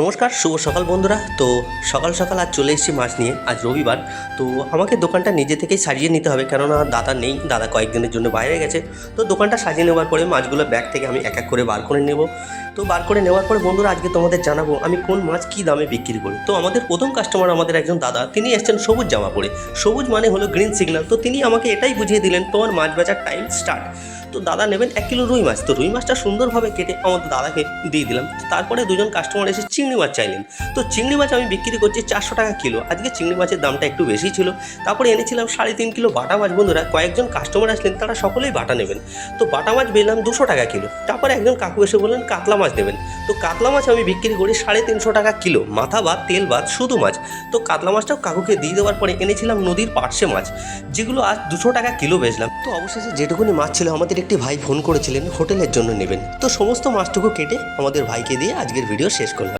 নমস্কার, শুভ সকাল বন্ধুরা। তো সকাল সকাল আজ চলে এসেছি মাছ নিয়ে, আজ রবিবার। তো আমাকে দোকানটা নিজে থেকেই সাজিয়ে নিতে হবে, কেননা দাদা নেই, দাদা কয়েকদিনের জন্য বাইরে গেছে। তো দোকানটা সাজিয়ে নেওয়ার পরে মাছগুলো ব্যাগ থেকে আমি এক এক করে বার করে নেব। তো বার করে নেওয়ার পরে বন্ধুরা, আজকে তোমাদের জানাব আমি কোন মাছ কী দামে বিক্রি করি। তো আমাদের প্রথম কাস্টমার আমাদের একজন দাদা, তিনি এসছেন সবুজ জামা পরে। সবুজ মানে হলো গ্রিন সিগন্যাল তো তিনি আমাকে এটাই বুঝিয়ে দিলেন, তোমার মাছ বেচার টাইম স্টার্ট তো দাদা নেবেন এক কিলো রুই মাছ। তো রুই মাছটা সুন্দরভাবে কেটে আমাদের দাদাকে দিয়ে দিলাম। তারপরে দুজন কাস্টমার এসে চিংড়ি মাছ চাইলেন। তো চিংড়ি মাছ আমি বিক্রি করছি চারশো টাকা কিলো। আজকে চিংড়ি মাছের দামটা একটু বেশি ছিল। তারপরে এনেছিলাম সাড়ে তিন কিলো বাটা মাছ। বন্ধুরা, কয়েকজন কাস্টমার আসলেন, তারা সকলেই বাটা নেবেন। তো বাটা মাছ পেলাম দুশো টাকা কিলো। তারপরে একজন কাকু এসে বললেন, কাতলা মাছ নেবেন। তো কাতলা মাছ আমি বিক্রি করি সাড়ে তিনশো টাকা কিলো। মাথা ভাত, তেল ভাত, শুধু মাছ। তো কাতলা মাছটাও কাকুকে দিয়ে দেওয়ার পরে এনেছিলাম নদীর পার্শে মাছ, যেগুলো আজ দুশো টাকা কিলো বেচলাম। তো অবশেষে যেটুকুনি মাছ ছিল আমাদের একটি ভাই ফোন করেছিলেন হোটেলের জন্য নেবেন। তো সমস্ত মাছটুকু কেটে আমাদের ভাইকে দিয়ে আজকের ভিডিও শেষ করলাম।